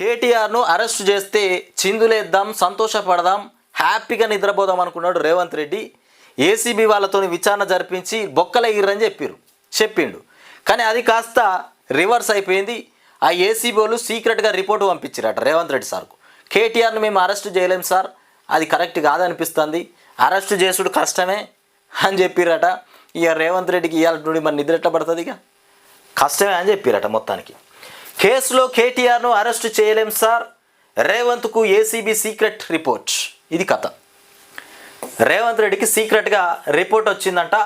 కేటీఆర్ను arrest చేస్తే చిందులేద్దాం సంతోషపడదాం హ్యాపీగా నిద్రపోదాం అనుకున్నాడు రేవంత్ రెడ్డి. ఏసీబీ వాళ్ళతో విచారణ జరిపించి బొక్కల ఇర్రని చెప్పారు చెప్పిండు. కానీ అది కాస్త రివర్స్ అయిపోయింది. ఆ ఏసీబీ వాళ్ళు సీక్రెట్గా రిపోర్ట్ పంపించారట రేవంత్ రెడ్డి సార్కు. కేటీఆర్ను మేము అరెస్ట్ చేయలేం సార్. అది కరెక్ట్ కాదనిపిస్తుంది. అరెస్ట్ చేసుడు కష్టమే అని చెప్పిరట. ఇక రేవంత్ రెడ్డికి ఇవాళ నుండి మరి నిద్ర ఎట్లా పడుతుంది ఇక? కష్టమే అని చెప్పిరట మొత్తానికి. కేసులో కేటీఆర్ను అరెస్ట్ చేయలేం సార్. రేవంత్కు ఏసీబీ సీక్రెట్ రిపోర్ట్ ఇది కథ. రేవంత్ రెడ్డికి సీక్రెట్గా రిపోర్ట్ వచ్చిందంట.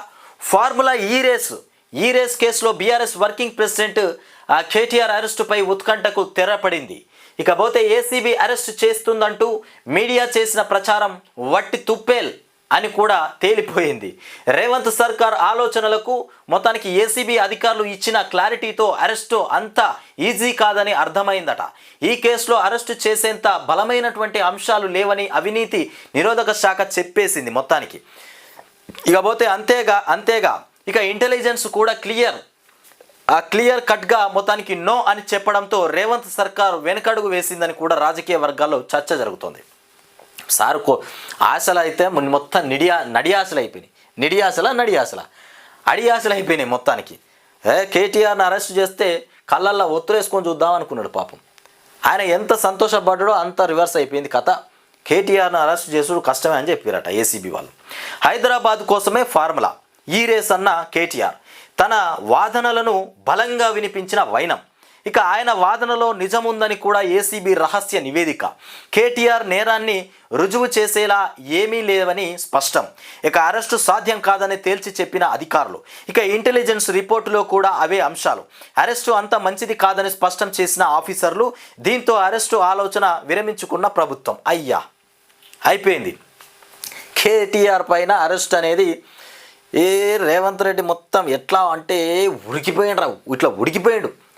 ఫార్ములా ఈ రేస్ ఈ రేస్ కేసులో బీఆర్ఎస్ వర్కింగ్ ప్రెసిడెంట్ ఆ కేటీఆర్ అరెస్టుపై ఉత్కంఠకు తెరపడింది. ఇకపోతే ఏసీబీ అరెస్ట్ చేస్తుందంటూ మీడియా చేసిన ప్రచారం వట్టి తుప్పేల్. అని కూడా తేలిపోయింది. రేవంత్ సర్కార్ ఆలోచనలకు మొత్తానికి ఏసీబీ అధికారులు ఇచ్చిన క్లారిటీతో అరెస్టు అంత ఈజీ కాదని అర్థమైందట. ఈ కేసులో అరెస్టు చేసేంత బలమైనటువంటి అంశాలు లేవని అవినీతి నిరోధక శాఖ చెప్పేసింది మొత్తానికి. ఇకపోతే అంతేగా అంతేగా. ఇక ఇంటెలిజెన్స్ కూడా క్లియర్. ఆ క్లియర్ కట్గా మొత్తానికి నో అని చెప్పడంతో రేవంత్ సర్కార్ వెనకడుగు వేసిందని కూడా రాజకీయ వర్గాల్లో చర్చ జరుగుతోంది. సార్ కో ఆశలు అయితే మొత్తం నిడియా నడియాసలు అయిపోయినాయి నిడియాసల నడియాసల అడియాసలు అయిపోయినాయి మొత్తానికి. ఏ కేటీఆర్ని అరెస్ట్ చేస్తే కళ్ళల్లో ఒత్తులేసుకొని చూద్దాం అనుకున్నాడు పాపం. ఆయన ఎంత సంతోషపడ్డాడో అంత రివర్స్ అయిపోయింది కథ. కేటీఆర్ను అరెస్ట్ చేసుడు కష్టమే అని చెప్పారట ఏసీబీ వాళ్ళు. హైదరాబాద్ కోసమే ఫార్ములా. ఈ రేస్ అన్న కేటీఆర్ తన వాదనలను బలంగా వినిపించిన వైనం. ఇక ఆయన వాదనలో నిజముందని కూడా ఏసీబీ రహస్య నివేదిక. కేటీఆర్ నేరాన్ని రుజువు చేసేలా ఏమీ లేవని స్పష్టం. ఇక అరెస్టు సాధ్యం కాదని తేల్చి చెప్పిన అధికారులు. ఇక ఇంటెలిజెన్స్ రిపోర్టులో కూడా అవే అంశాలు. అరెస్టు అంత మంచిది కాదని స్పష్టం చేసిన ఆఫీసర్లు దీంతో అరెస్టు ఆలోచన విరమించుకున్న ప్రభుత్వం. అయ్యా! అయిపోయింది. కేటీఆర్ పైన అరెస్ట్ అనేది ఏ రేవంత్ రెడ్డి మొత్తం ఎట్లా అంటే ఉడికిపోయిండ్రా. ఇట్లా ఉడికిపోయాడు.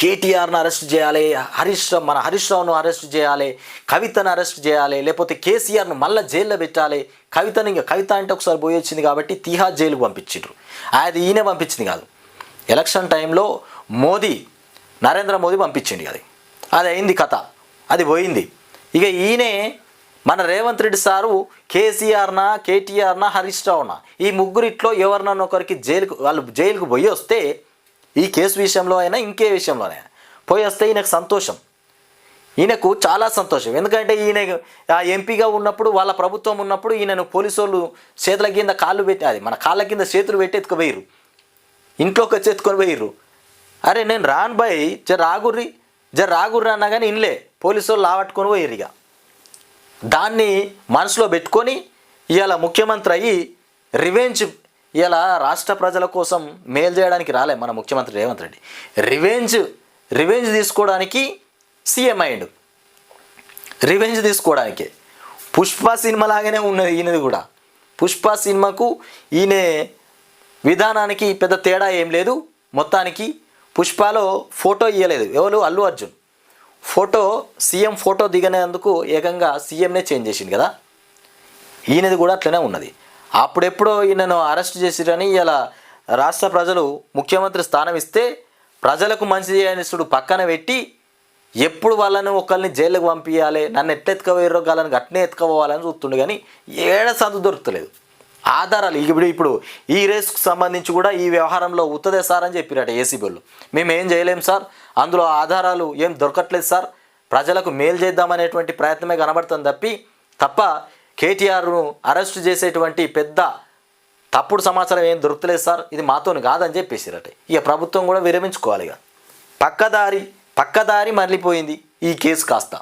కేటీఆర్ను అరెస్ట్ చేయాలి హరీష్ మన హరీష్ రావును అరెస్ట్ చేయాలి కవితను అరెస్ట్ చేయాలి లేకపోతే కేసీఆర్ను మళ్ళీ జైల్లో పెట్టాలి. కవితను ఇంకా కవిత అంటే ఒకసారి పోయి వచ్చింది కాబట్టి తీహార్ జైలుకు పంపించిండ్రు. అది ఈయన పంపించింది కాదు. ఎలక్షన్ టైంలో మోదీ నరేంద్ర మోదీ పంపించింది అది. అది అయింది కథ. అది పోయింది. ఇక ఈయనే మన రేవంత్ రెడ్డి సారు కేసీఆర్నా కేటీఆర్నా హరీష్ రావునా? ఈ ముగ్గురిట్లో ఎవరినన్నా ఒకరికి జైలుకు వాళ్ళు జైలుకు పోయి వస్తే ఈ కేసు విషయంలో అయినా ఇంకే విషయంలోనైనా పోయి వస్తే ఈయనకు సంతోషం. ఈయనకు చాలా సంతోషం. ఎందుకంటే ఈయన ఆ ఎంపీగా ఉన్నప్పుడు వాళ్ళ ప్రభుత్వం ఉన్నప్పుడు ఈయనను పోలీసు వాళ్ళు చేతుల కింద కాళ్ళు పెట్టి అది మన కాళ్ళ కింద చేతులు పెట్టి ఎత్తుకుపోయారు ఇంట్లోకి వచ్చి ఎత్తుకొని పోయిర్రు. అరే నేను రాను బాయ్ జర రాగుర్రి జర రాగుర్రి అన్నా కానీ ఇన్లే. పోలీసు వాళ్ళు లావట్టుకొని పోయిర్రు ఇక. దాన్ని మనసులో పెట్టుకొని ఇవాళ ముఖ్యమంత్రి అయ్యి రివెంజ్ ఇలా రాష్ట్ర ప్రజల కోసం మేలు చేయడానికి రాలే మన ముఖ్యమంత్రి రేవంత్ రెడ్డి. రివెంజ్ రివెంజ్ తీసుకోవడానికి సీఎం అయ్యిండు. రివెంజ్ తీసుకోవడానికి. పుష్ప సినిమా లాగానే ఉన్నది ఈయనది కూడా. పుష్ప సినిమాకు ఈయన విధానానికి పెద్ద తేడా ఏం లేదు. మొత్తానికి పుష్పలో ఫోటో ఇవ్వలేదు ఎవరు? Allu Arjun. Photo CM photo దిగనేందుకు ఏకంగా సీఎంనే చేంజ్ చేసింది కదా. ఈయనది కూడా అట్లనే ఉన్నది. అప్పుడెప్పుడో ఈయనను అరెస్ట్ చేసిరని ఇలా రాష్ట్ర ప్రజలు ముఖ్యమంత్రి స్థానం ఇస్తే ప్రజలకు మంచి చేయనిస్తుడు పక్కన పెట్టి ఎప్పుడు వాళ్ళని ఒకరిని జైలుకు పంపించాలి నన్ను ఎట్లా ఎత్తుకపోయారో వాళ్ళని అట్నే ఎత్తుకపోవాలని చూస్తుండే కానీ ఏడ సందు దొరుకుతలేదు. ఆధారాలు ఇప్పుడు ఇప్పుడు ఈ రేస్కు సంబంధించి కూడా ఈ వ్యవహారంలో ఉత్తదే సార్ అని చెప్పిరట ఏసీబీలు మేము ఏం చేయలేం సార్ అందులో ఆధారాలు ఏం దొరకట్లేదు సార్ ప్రజలకు మేలు చేద్దామనేటువంటి ప్రయత్నమే కనబడుతుంది తప్పి తప్ప కేటీఆర్ను అరెస్ట్ చేసేటువంటి పెద్ద తప్పుడు సమాచారం ఏం దొరుకుతలేదు సార్. ఇది మాతోని కాదని చెప్పేసిరట. ఇక ప్రభుత్వం కూడా విరమించుకోవాలి ఇక. పక్కదారి పక్కదారి మరలిపోయింది ఈ కేసు కాస్త.